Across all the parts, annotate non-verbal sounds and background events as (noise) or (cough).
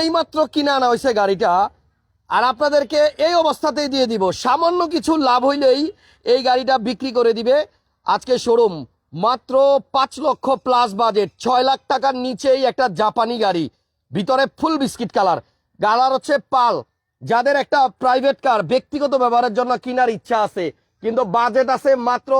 এইমাত্র কিনে আনা হয়েছে গাড়িটা। আর আপনাদেরকে এই অবস্থাতেই দিয়ে দিব। সামান্য কিছু লাভ হইলেই এই গাড়িটা বিক্রি করে দিবে আজকে শোরুম। মাত্র পাঁচ লক্ষ প্লাস বাজেট, ছয় লাখ টাকার নিচেই একটা জাপানি গাড়ি। ভিতরে ফুল বিস্কিট কালার। কালার হচ্ছে পাল। যাদের একটা প্রাইভেট কার, ব্যক্তিগত ব্যবহারের জন্য কেনার ইচ্ছা আছে, কিন্তু বাজেট আছে মাত্র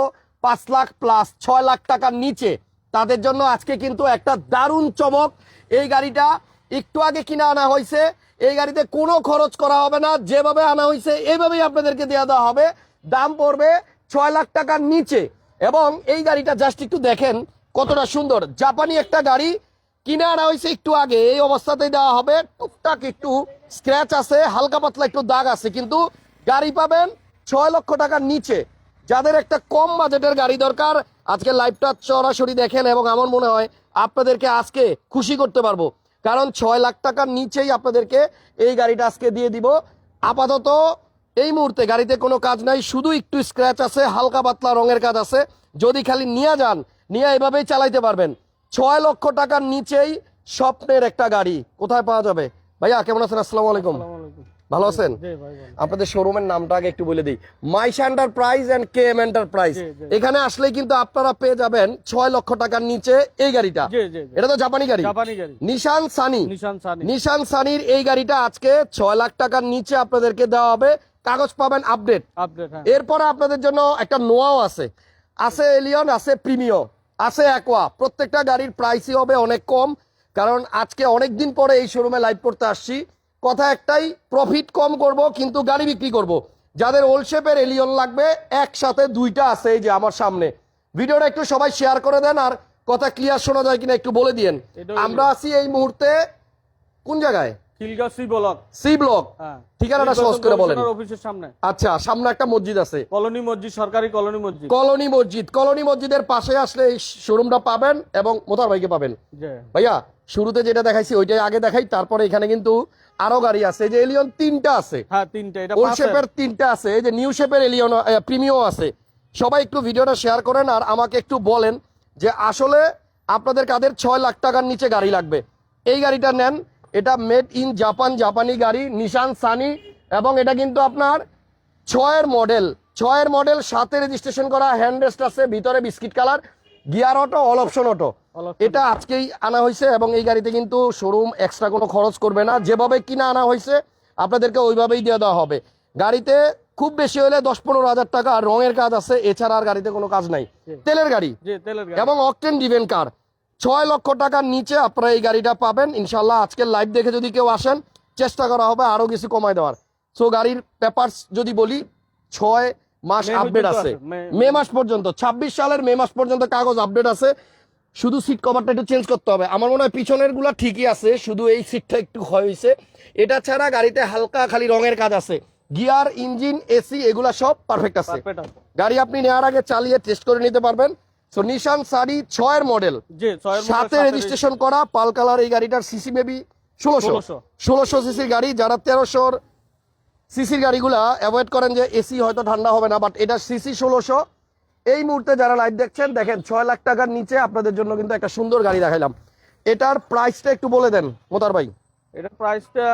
পাঁচ লাখ প্লাস ছয় লাখ টাকার নিচে। তাদের জন্য আজকে কিন্তু একটা দারুণ চমক। এই গাড়িটা একটু আগে কিনে আনা হয়েছে, এই গাড়িতে কোনো খরচ করা হবে না, যেভাবে আনা হয়েছে এইভাবেই আপনাদেরকে দেওয়া দেওয়া হবে। দাম পড়বে ছয় লাখ টাকার নিচে। এবং এই গাড়িটা জাস্ট একটু দেখেন কতটা সুন্দর। জাপানি একটা গাড়ি কিনে আনা হয়েছে একটু আগে, এই অবস্থাতেই দেওয়া হবে। টুকটাক একটু স্ক্র্যাচ আছে, হালকা পাতলা একটু দাগ আছে, কিন্তু গাড়ি পাবেন ছয় লক্ষ টাকার নিচে। যাদের একটা কম বাজেটের গাড়ি দরকার, আজকে লাইভটা সরাসরি দেখেন এবং আমার মনে হয় আপনাদেরকে আজকে খুশি করতে পারব। কারণ ছয় লাখ টাকার নিচেই আপনাদেরকে এই গাড়িটা আজকে দিয়ে দিব। আপাতত এই মুহূর্তে গাড়িতে কোনো কাজ নাই, শুধু একটু স্ক্র্যাচ আছে, হালকা পাতলা রঙের কাজ আছে। যদি খালি নিয়ে যান, নিয়ে এভাবেই চালাইতে পারবেন। ছয় লক্ষ টাকার নিচেই স্বপ্নের একটা গাড়ি। কোথায় পাওয়া যাবে? ভাইয়া, কেমন আছেন? আসসালামু আলাইকুম। ভালো আছেন? আপনাদের শোরুমের নামটা আগে একটু বলে দিই। Maisha enterprise and K M enterprise. এখানে আসলে কিন্তু আপনারা পেয়ে যাবেন ছয় লক্ষ টাকার নিচে এই গাড়িটা। এটা তো জাপানি গাড়ি। নিশান সানি নিশান সানির এই গাড়িটা আজকে ছয় লাখ টাকার নিচে আপনাদেরকে দেওয়া হবে। কাগজ পাবেন আপডেট আপডেট হ্যাঁ। এরপরে আপনাদের জন্য একটা নোয়াও আছে। আছে এলিয়ন আছে প্রিমিও আছে অ্যাকোয়া প্রত্যেকটা গাড়ির প্রাইসই হবে অনেক কম। কারণ আজকে অনেক দিন পরে এই শোরুমে লাইভ করতে আসছি। কথা একটাই প্রফিট কম করব কিন্তু গাড়ি বিক্রি করব। যাদের ওল্ড শেপের এলিয়ন লাগবে একসাথে দুইটা আছে এই যে আমার সামনে। ভিডিওটা একটু সবাই শেয়ার করে দেন আর কথা ক্লিয়ার শোনা যায় কিনা একটু বলে দিয়েন। আমরা আছি এই মুহূর্তে কোন জায়গায়? Khilgaon C block. C block. ঠিকানাটা সহজ করে বলেন। অফিসের সামনে। আচ্ছা সামনে একটা মসজিদ আছে। কলোনি মসজিদ সরকারি কলোনি মসজিদ। কলোনি মসজিদ। কলোনি মসজিদের পাশে আসলে এই শোরুমটা পাবেন এবং মোতার ভাইকে পাবেন। ভাইয়া শুরুতে যেটা দেখাইছি ওইটাই আগে দেখাই তারপরে এখানে কিন্তু আরও গাড়ি আছে। যে এলিয়ন তিনটা আছে। হ্যাঁ তিনটা। এটা ওল্ড শেপের তিনটা আছে। এই যে নিউ শেপের এলিয়ন প্রিমিও আছে। সবাই একটু ভিডিওটা শেয়ার করেন আর আমাকে একটু বলেন যে আসলে আপনাদের কাদের ছয় লাখ টাকার নিচে গাড়ি লাগবে। এই গাড়িটা নেন এটা মেড ইন জাপান জাপানি গাড়ি নিশান সানি এবং এটা কিন্তু আপনার ছয়ের মডেল ছয়ের মডেল সাথে রেজিস্ট্রেশন করা হ্যান্ড রেস্ট আছে ভিতরে biscuit colour gear auto all option auto এটা আজকেই আনা হয়েছে এবং এই গাড়িতে কিন্তু শোরুম এক্সট্রা কোনো খরচ করবে না। যেভাবে কিনা আনা হয়েছে আপনাদেরকে ওইভাবেই দিয়ে দেওয়া হবে। গাড়িতে খুব বেশি হলে দশ পনেরো হাজার টাকা রঙের কাজ আছে এছাড়া আর গাড়িতে কোনো কাজ নাই। তেলের গাড়ি। তেলের গাড়ি। এবং অকটেন ডিভেন কার ছয় লক্ষ টাকার নিচে আপনারা এই গাড়িটা পাবেন। ইনশাল্লাহ আজকের লাইভ দেখে যদি কেউ আসেন চেষ্টা করা হবে আরও কিছু কমায় দেওয়ার। সো গাড়ির পেপারস যদি বলি ছয় মাস আপডেট আছে। মে- মাস পর্যন্ত ছাব্বিশ সালের মে মাস পর্যন্ত কাগজ আপডেট আছে। শুধু সিট কভারটা একটু চেঞ্জ করতে হবে। আমার মনে হয় পিছনেরগুলা ঠিকই আছে শুধু এই সিটটা একটু ক্ষয় হয়েছে। এটা ছাড়া গাড়িতে হালকা খালি রঙের কাজ আছে। গিয়ার ইঞ্জিন এসি এগুলা সব পারফেক্ট আছে। গাড়ি আপনি নেওয়ার আগে চালিয়ে টেস্ট করে নিতে পারবেন। সো নিশান সারি ছয়ের মডেল সাথে রেজিস্ট্রেশন করা পাল কালার এই গাড়িটার সিসি মেবি ষোলোশো। ষোলোশো। সিসির গাড়ি যারা তেরোশোর সিসির গাড়িগুলা অ্যাভয়েড করেন যে এসি হয়তো ঠান্ডা হবে না বাট এটা সিসি ষোলোশো। এই মুহূর্তে যারা লাইভ দেখছেন দেখেন ছয় লাখ টাকার নিচে আপনাদের জন্য কিন্তু একটা সুন্দর গাড়ি দেখাইলাম। এটার প্রাইসটা একটু বলে দেন মোতার ভাই। এটা প্রাইসটা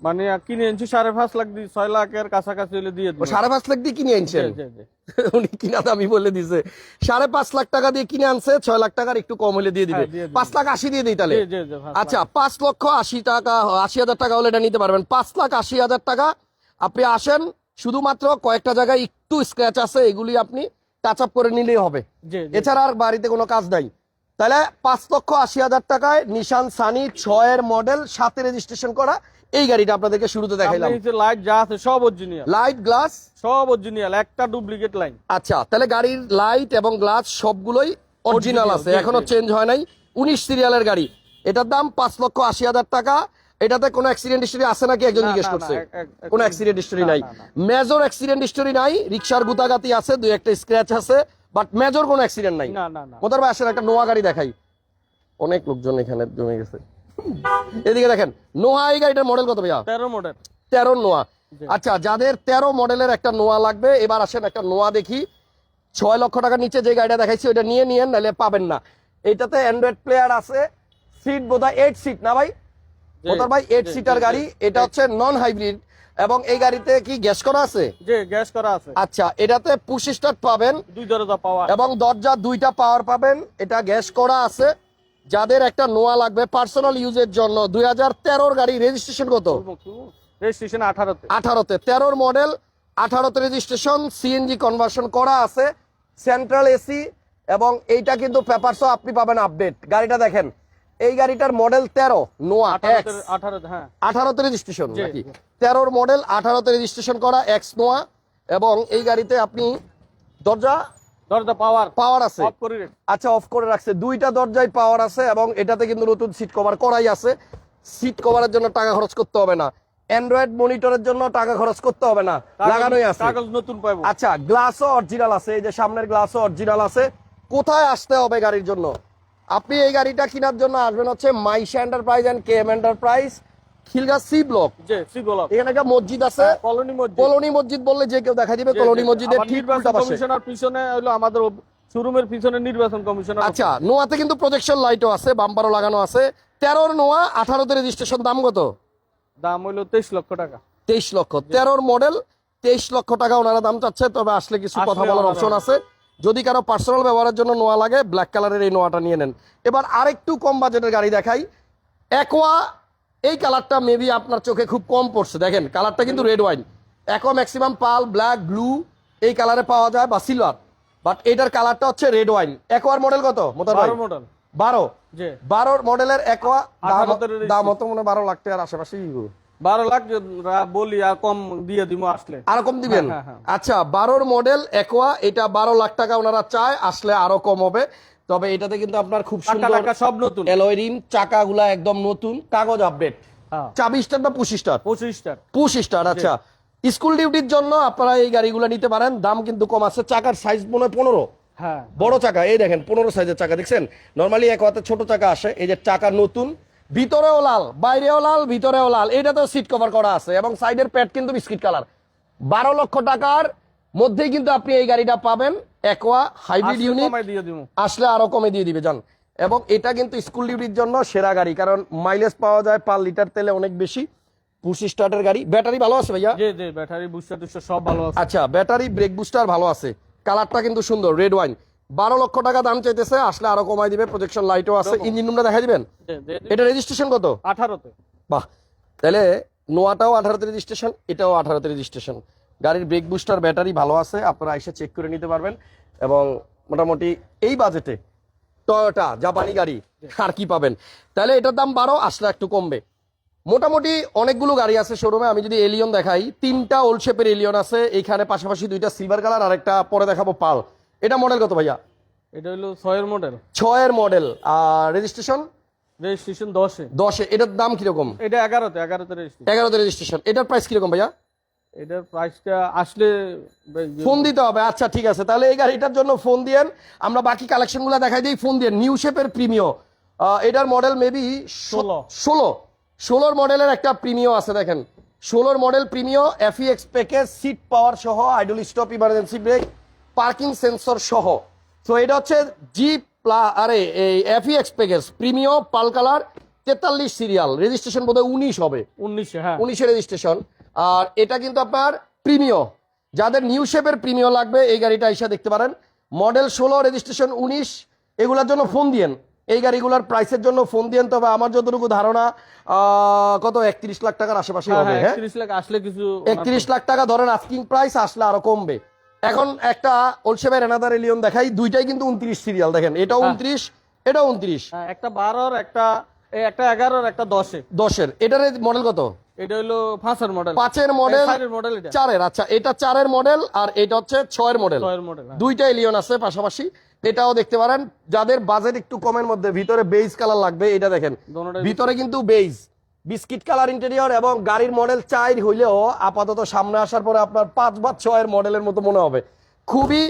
মানে কিনে এনেছি সাড়ে পাঁচ লাখ দিয়ে ছয় লাখের কাছাকাছি হলে দিয়ে সাড়ে পাঁচ লাখ দিয়ে কিনে আনছেন। (laughs) উনি কিনা দামি বলে দিছে। সাড়ে পাঁচ লাখ টাকা দিয়ে কিনে আনছে ছয় লাখ টাকার একটু কম হলে দিয়ে দিবে। হ্যাঁ। পাঁচ লাখ আশি দিয়ে দিই তাহলে? আচ্ছা পাঁচ লক্ষ আশি টাকা আশি হাজার টাকা হলে এটা নিতে পারবেন। পাঁচ লাখ আশি হাজার টাকা আপনি আসেন শুধুমাত্র কয়েকটা জায়গায় একটু স্ক্র্যাচ আছে এগুলি আপনি টাচ আপ করে নিলেই হবে। এছাড়া আর বাড়িতে কোনো কাজ নাই। তাহলে পাঁচ লক্ষ আশি হাজার টাকায় নিশান সানি ছয়ের মডেল সাথে রেজিস্ট্রেশন করা এই গাড়িটা আপনাদেরকে শুরুতে দেখাইলাম। লাইট যা আছে সব অরিজিনাল লাইট গ্লাস সব অরিজিনাল একটা ডুপ্লিকেট লাইন আচ্ছা তাহলে গাড়ির লাইট এবং গ্লাস সবগুলোই অরিজিনাল আছে এখনও চেঞ্জ হয় নাই। উনিশ সিরিয়ালের গাড়ি। এটার দাম পাঁচ লক্ষ আশি হাজার টাকা। এটাতে কোনো অ্যাক্সিডেন্ট হিস্টরি আছে নাকি একজন জিজ্ঞেস করছে? কোনো অ্যাক্সিডেন্ট হিস্টরি নাই। মেজর অ্যাক্সিডেন্ট হিস্টরি নাই রিক্সার গুতাগাতি আছে দুই একটা স্ক্র্যাচ আছে। বাট মেজর কোনো অ্যাক্সিডেন্ট নাই। না না মোতার ভাই আসেন একটা নোয়া গাড়ি দেখাই। অনেক লোকজন এখানে জমে গেছে। এদিকে দেখেন নোয়া এই গাড়িটার মডেল কত ভাইয়া? তেরো মডেল তেরো নোয়া। আচ্ছা যাদের তেরো মডেলের একটা নোয়া লাগবে এবার আসেন একটা নোয়া দেখি। ছয় লক্ষ টাকার নিচে যে গাড়িটা দেখাইছি ওটা নিয়ে নিয়েন নাহলে পাবেন না। এটাতে অ্যান্ড্রয়েড প্লেয়ার আছে। সিট বোধহয় এইট সিট না ভাই? মোতার ভাই এইট সিটার। গাড়ি। এটা হচ্ছে নন হাইব্রিড এবং এই গাড়িতে কি গ্যাস করা আছে? গ্যাস করা আছে। আচ্ছা এটাতে পুশ স্টার্ট পাবেন। দুই দরজা পাওয়া। এবং দরজা দুইটা পাওয়ার পাবেন। এটা গ্যাস করা আছে। যাদের একটা নোয়া লাগবে পার্সোনাল ইউজের জন্য দুই হাজার তেরোর গাড়ি রেজিস্ট্রেশন কত? রেজিস্ট্রেশন আঠারোতে। আঠারোতে। তেরোর মডেল আঠারোতে রেজিস্ট্রেশন সিএনজি কনভার্সন করা আছে। সেন্ট্রাল এসি এবং এইটা কিন্তু পেপারসও আপনি পাবেন আপডেট গাড়িটা দেখেন। এই গাড়িটার মডেল তেরো নোয়া আঠারোতে আঠারোতে হ্যাঁ। রেজিস্ট্রেশন নাকি। তেরোর মডেল আঠারোতে রেজিস্ট্রেশন করা এক্স নোয়া এবং এই গাড়িতে আপনি দরজা দরজা পাওয়ার পাওয়ার আছে। আচ্ছা অফ করে রাখছে। দুইটা দরজায় পাওয়ার আছে এবং এটাতে কিন্তু নতুন সিট কভার করাই আছে। সিট কভারের জন্য টাকা খরচ করতে হবে না। অ্যান্ড্রয়েড মনিটরের জন্য টাকা খরচ করতে হবে না। লাগানোই আছে। নতুন পাবো আচ্ছা গ্লাসও অরিজিনাল আছে। এই যে সামনের গ্লাসও অরিজিনাল আছে। কোথায় আসতে হবে গাড়ির জন্য? আপনি এই গাড়িটা কেনার জন্য আসবেন হচ্ছে Maisha enterprise and KM enterprise C block. এখানে একটা মসজিদ আছে। কলোনি মসজিদ। কলোনি মসজিদ বললে যে কেউ দেখা দিবে কলোনি মসজিদের ঠিক উল্টা পাশে পিছনে হলো আমাদের শোরুমের পিছনে নির্বাচন কমিশনার আচ্ছা নোয়াতে কিন্তু প্রজেকশন লাইটও আছে বাম্পারও লাগানো আছে। তেরোর নোয়া আঠারোতে রেজিস্ট্রেশন দাম কত? দাম হইল তেইশ লক্ষ টাকা। তেইশ লক্ষ। তেরোর মডেল তেইশ লক্ষ টাকা ওনারা দাম চাচ্ছে তবে আসলে কিছু কথা বলার অপশন আছে। যদি কারও পার্সোনাল ব্যবহারের জন্য নোয়া লাগে ব্ল্যাক কালারের এই নোয়াটা নিয়ে নেন। এবার আরেকটু কম বাজেটের গাড়ি দেখাই। একোয়া এই কালারটা মেবি আপনার চোখে খুব কম পড়ছে। দেখেন কালারটা কিন্তু red wine aqua maximum pearl black blue এই কালারে পাওয়া যায় বা সিলভার বাট এটার কালারটা হচ্ছে রেড ওয়াইন একোয়ার মডেল কত মোতার মডেল বারো বারোর মডেলের একোয়া দাম হতো মনে বারো লাখ টাকার আশেপাশেই বারো লাখ বলি আর কম দিয়ে দিব আসলে। আরও কম দিবেন? হ্যাঁ, হ্যাঁ, আচ্ছা বারোর মডেল একোয়া এটা বারো লাখ টাকা ওনারা চায় আসলে আরও কম হবে। তবে এটাতে কিন্তু আপনার খুব সুন্দর সব নতুন। এলয় রিম চাকাগুলা একদম নতুন কাগজ আপডেট হ্যাঁ। চাবি স্টার বা পুশ স্টার? পঁচিশটা পুশ স্টার আচ্ছা। স্কুল ডিউটির জন্য আপনারা এই গাড়িগুলো নিতে পারেন। দাম কিন্তু কম আছে। চাকার সাইজ মনে হয় পনেরো। হ্যাঁ। বড় চাকা। এই দেখেন পনেরো সাইজের চাকা দেখছেন? নর্মালি এক হাতে ছোট চাকা আসে। এই যে চাকা নতুন ভিতরেও লাল বাইরেও লাল ভিতরেও লাল। এটাতেও সিট কভার করা আছে এবং সাইডের প্যাড কিন্তু বিস্কিট কালার বারো লক্ষ টাকার মধ্যেই কিন্তু আপনি এই গাড়িটা পাবেন একোয়া হাইব্রিড ইউনিট আসলে আরও কমে দিয়ে দিবে জান। এবং এটা কিন্তু স্কুল ডিউটির জন্য সেরা গাড়ি কারণ মাইলেজ পাওয়া যায় পার লিটার তেলে অনেক বেশি। পুশি স্টার্টের গাড়ি। ব্যাটারি ভালো আছে ভাইয়া? যে যে ব্যাটারি বুস্টার টুস্টার সব ভালো আছে। আচ্ছা ব্যাটারি ব্রেক বুস্টার ভালো আছে। কালারটা কিন্তু সুন্দর রেড ওয়াইন বারো লক্ষ টাকা দাম চাইতেছে আসলে আরও কমাই দিবে প্রজেকশন লাইটও আছে। ইঞ্জিন রুমটা দেখা দিবেন? এটা রেজিস্ট্রেশন কত? আঠারোতে। বাহ। তাহলে নোয়াটাও আঠারোতে রেজিস্ট্রেশন এটাও আঠারোতে রেজিস্ট্রেশন গাড়ির ব্রেক বুস্টার ব্যাটারি ভালো আছে আপনারা এসে চেক করে নিতে পারবেন। এবং মোটামুটি এই বাজেটে টয়োটা জাপানি গাড়ি আর কি পাবেন। তাহলে এটার দাম বারো আসলে একটু কমবে। মোটামুটি অনেকগুলো গাড়ি আছে শোরুমে আমি যদি এলিয়ন দেখাই তিনটা ওল্ড শেপের এলিয়ন আছে এইখানে পাশাপাশি দুইটা সিলভার কালার আর একটা পরে দেখাবো পাল। এটা মডেল কত ভাইয়া? এটা হলো ছয়ের মডেল ছয়ের মডেল আর রেজিস্ট্রেশন রেজিস্ট্রেশন দশে। দশে। এটার দাম কীরকম? এটা এগারোতে এগারোতে রেজিস্ট্রেশন এগারোতে রেজিস্ট্রেশন এটার প্রাইস কীরকম ভাইয়া? এটার প্রাইসটা আসলে ফোন দিতে হবে। আচ্ছা ঠিক আছে। তাহলে এই গাড়িটার জন্য ফোন দিয়েন। আমরা বাকি কালেকশনগুলো দেখাই দিই। ফোন দিয়েন। নিউ শেপের প্রিমিও এটার মডেল মেবি ষোলো। ষোলো। ষোলোর মডেলের একটা প্রিমিও আছে দেখেন। ষোলোর model Premio FEX package seat power সহ idle stop emergency brake parking sensor সহ। তো এটা হচ্ছে জি প্লা আরে এই FEX package Premio pearl colour তেতাল্লিশ সিরিয়াল রেজিস্ট্রেশন বোধহয় উনিশ হবে। উনিশে হ্যাঁ। উনিশে রেজিস্ট্রেশন আর এটা কিন্তু আপনার প্রিমিও। যাদের নিউ শেপের প্রিমিও লাগবে এই গাড়িটা এসে দেখতে পারেন। মডেল ষোলো রেজিস্ট্রেশন উনিশ এগুলোর জন্য ফোন দিয়েন। এই গাড়িগুলোর প্রাইসের জন্য ফোন দিয়েন তবে আমার যতটুকু ধারণা কত? একত্রিশ লাখ টাকার আশেপাশে হ্যাঁ হবে হ্যাঁ হ্যাঁ? একত্রিশ লাখ আসলে কিছু একত্রিশ লাখ টাকা ধরেন আস্কিং প্রাইস আসলে আরও কমবে। এখন একটা ওলসেবের এনাদার এলিয়ন দেখাই দুইটাই কিন্তু উনত্রিশ সিরিয়াল দেখেন। এটাও উনত্রিশ এটাও উনত্রিশ। হ্যাঁ, একটা বারোর একটা একটা এগারোর একটা দশে দশের। এটার মডেল কত? এটা হলো পাঁচের মডেল পাঁচের মডেল মডেল চারের আচ্ছা এটা চারের মডেল আর এটা হচ্ছে ছয়ের মডেল মডেল। দুইটা এলিয়ন আছে পাশাপাশি। এটাও দেখতে পারেন যাদের বাজেট একটু কমের মধ্যে ভিতরে বেজ কালার লাগবে এটা দেখেন। ভিতরে কিন্তু বেজ বিস্কিট কালার ইন্টেরিয়র এবং গাড়ির মডেল চাই হইলেও আপাতত সামনে আসার পরে আপনার পাঁচ বা ছয়ের মডেলের মতো মনে হবে। খুবই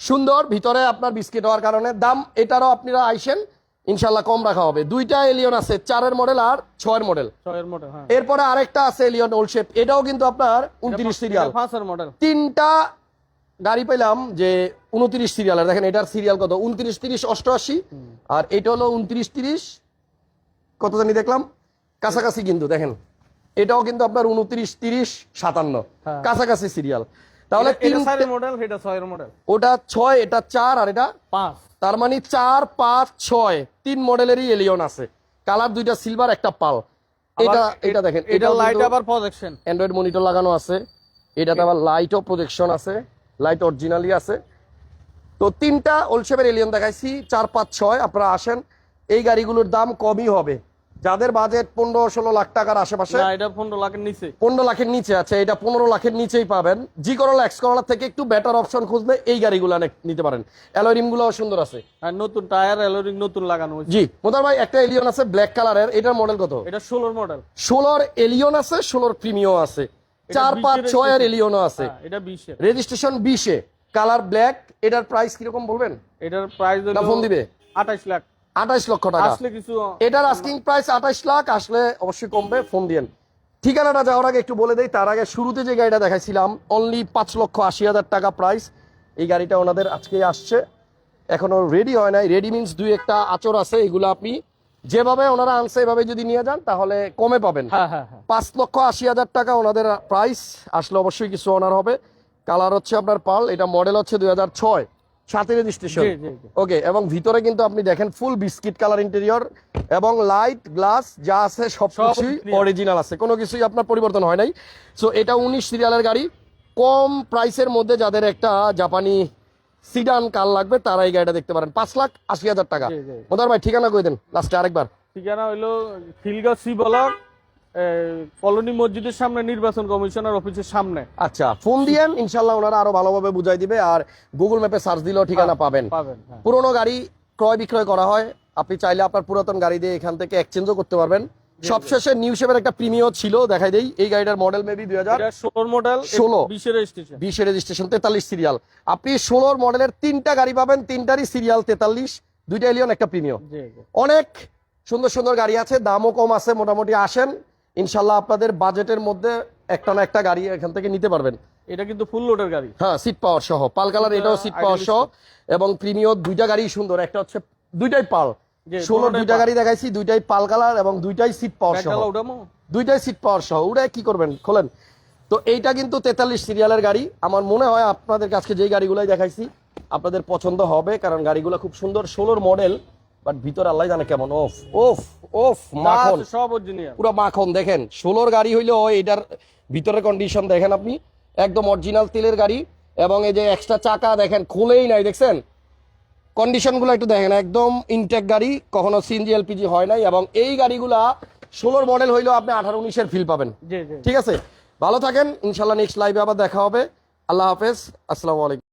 সুন্দর ভিতরে আপনার বিস্কিট হওয়ার কারণে। দাম এটারও আপনারা আইসেন ইনশাল্লাহ কম রাখা হবে। দুইটা এলিয়ন আছে চারের মডেল আর ছয়ের মডেল ছয়ের মডেল হ্যাঁ। এরপরে আরেকটা আছে এলিয়ন ওল্ড শেপ এটাও কিন্তু আপনার উনত্রিশ সিরিয়াল মডেল তিনটা গাড়ি পেলাম যে উনত্রিশ সিরিয়ালের দেখেন এটার সিরিয়াল কত? উনত্রিশ তিরিশ অষ্টআশি। আর এটা হলো উনত্রিশ তিরিশ। কত জানি দেখলাম? কাছাকাছি কিন্তু দেখেন। এটাও কিন্তু আপনার উনত্রিশ তিরিশ সাতান্ন। হ্যাঁ। কাছাকাছি সিরিয়াল তাহলে মডেল এটা ছয়ের মডেল ওটা ছয় এটা চার আর এটা পাঁচ। তার মানে চার পাঁচ ছয়। তিন মডেলেরই এলিয়ন আছে। কালার দুইটা সিলভার একটা পাল এটা এটা দেখেন এটা লাইট আবার প্রজেকশন অ্যান্ড্রয়েড মনিটর লাগানো আছে। এটাতে আবার লাইটও প্রজেকশন আছে। লাইট অরিজিনালি আছে। তো তিনটা ওলশেপের এলিয়ন দেখাইছি। চার পাঁচ ছয় আপনারা আসেন। এই গাড়িগুলোর দাম কমই হবে। যাদের বাজেট পনেরো ষোলো লাখ টাকার আশেপাশে এটা পনেরো লাখের নিচে। পনেরো লাখের নিচে আছে এটা পনেরো লাখের নিচেই পাবেন। জি করলা এক্স করলা থেকে একটু বেটার অপশন খুঁজলে এই গাড়িগুলো নিতে পারেন। অ্যালোরিমগুলো সুন্দর আছে। আর নতুন টায়ার এলোরিং নতুন লাগানো জি মোদার ভাই একটা এলিয়ন আছে ব্ল্যাক কালারের এটার মডেল কত? এটা ষোলোর মডেল ষোলোর এলিয়ন আছে ষোলোর প্রিমিও আছে। চার পাঁচ ছয় এর এলিয়নও আছে। এটা বিশের। রেজিস্ট্রেশন বিশে। কালার ব্ল্যাক এটার প্রাইস কীরকম বলবেন? এটার প্রাইস ফোন দিবে? আঠাইশ লাখ। আঠাইশ লক্ষ টাকা। আসলে কিছু এটার আস্কিং প্রাইস আঠাইশ লাখ আসলে অবশ্যই কমবে ফোন দিয়েন। ঠিকানাটা যাওয়ার আগে একটু বলে দেই তার আগে শুরুতে যে গাড়িটা দেখাইছিলাম অনলি পাঁচ লক্ষ আশি হাজার টাকা প্রাইস এই গাড়িটা ওনাদের আজকে আসছে। এখনও রেডি হয় নাই। রেডি মিনস দুই একটা আচর আছে এগুলো আপনি যেভাবে ওনারা আনছে এভাবে যদি নিয়ে যান তাহলে কমে পাবেন। হ্যাঁ হ্যাঁ হ্যাঁ। পাঁচ লক্ষ আশি হাজার টাকা ওনাদের প্রাইস আসলে অবশ্যই কিছু ওনার হবে। কালার হচ্ছে আপনার পাল এটা মডেল হচ্ছে দুই হাজার ছয়। সাথে রেজিস্ট্রেশন। ওকে এবং ভিতরে কিন্তু আপনি দেখেন ফুল বিস্কিট কালার ইন্টেরিয়র এবং লাইট গ্লাস যা আছে সব কিছুই অরিজিনাল আছে। কোনো কিছুই আপনার পরিবর্তন হয় নাই। সো এটা উনিশ সিরিয়ালের গাড়ি। কম প্রাইসের মধ্যে যাদের একটা জাপানি সিডান কার লাগবে তারা এই গাড়িটা দেখতে পারেন। পাঁচ লাখ আশি হাজার টাকা। মোদার ভাই ঠিকানা কই দেন? লাস্টে আরেকবার। ঠিকানা হইল খিলগাঁও সি ব্লক কলোনি মসজিদের সামনে নির্বাচন কমিশনার অফিসের সামনে। আচ্ছা ফোন দিয়েন ইনশাল্লাহ ওনারা আরও ভালোভাবে বুঝাই দিবে আর গুগল ম্যাপে সার্চ দিলেও ঠিকানা পাবেন। পাবেন হ্যাঁ। পুরোনো গাড়ি ক্রয় বিক্রয় করা হয় আপনি চাইলে আপনার পুরাতন গাড়ি দিয়ে এখান থেকে এক্সচেঞ্জও করতে পারবেন। সবশেষে নিউ শেপের একটা প্রিমিয় ছিল দেখাই দেই এই গাড়িটার মডেল মেবি দুই হাজার ষোলোর মডেল 16 বিশের রেজিস্ট্রেশন তেতাল্লিশ সিরিয়াল আপনি ষোলোর মডেলের তিনটা গাড়ি পাবেন তিনটারই সিরিয়াল তেতাল্লিশ দুইটা এলিয়ন একটা প্রিমিয় জি জি। অনেক সুন্দর সুন্দর গাড়ি আছে দামও কম আছে মোটামুটি আসেন। ইনশাল্লাহ আপনাদের বাজেটের মধ্যে একটা না একটা গাড়ি এখান থেকে নিতে পারবেন। এটা কিন্তু ফুল লোডের গাড়ি। হ্যাঁ সিট পাওয়ার সহ। পাল কালার এটাও সিট পাওয়ার সহ। এবং প্রিমিয় দুইটা গাড়ি সুন্দর। একটা হচ্ছে দুইটাই পাল। ষোলো দুইটা গাড়ি দেখাইছি দুইটাই পাল কালার এবং দুইটাই সিট পাওয়ার সহ। দুইটাই সিট পাওয়ার সহ। ওটা কি করবেন? খোলেন। তো এইটা কিন্তু তেতাল্লিশ সিরিয়ালের গাড়ি। আমার মনে হয় আপনাদের কাছে যেই গাড়িগুলোই দেখাইছি আপনাদের পছন্দ হবে কারণ গাড়িগুলো খুব সুন্দর। ষোলোর মডেল বাট ভিতর আল্লাহ জানে কেমন। ওফ ওফ। ওফ মাখন। সব অরিজিনাল পুরো মাখন দেখেন ষোলোর গাড়ি হইলেও এটার ভিতরের কন্ডিশন দেখেন আপনি। একদম অরিজিনাল তেলের গাড়ি এবং এই যে এক্সট্রা চাকা দেখেন খুলেই নাই দেখছেন? কন্ডিশনগুলো একটু দেখেন একদম ইনটেক গাড়ি কখনো সিএনজি এলপিজি হয় নাই এবং এই গাড়িগুলা ষোলোর মডেল হইলেও আপনি আঠারো উনিশের ফিল পাবেন। জি জি। ঠিক আছে? ভালো থাকেন ইনশাল্লাহ নেক্সট লাইভে আবার দেখা হবে। আল্লাহ হাফেজ আসসালামু আলাইকুম।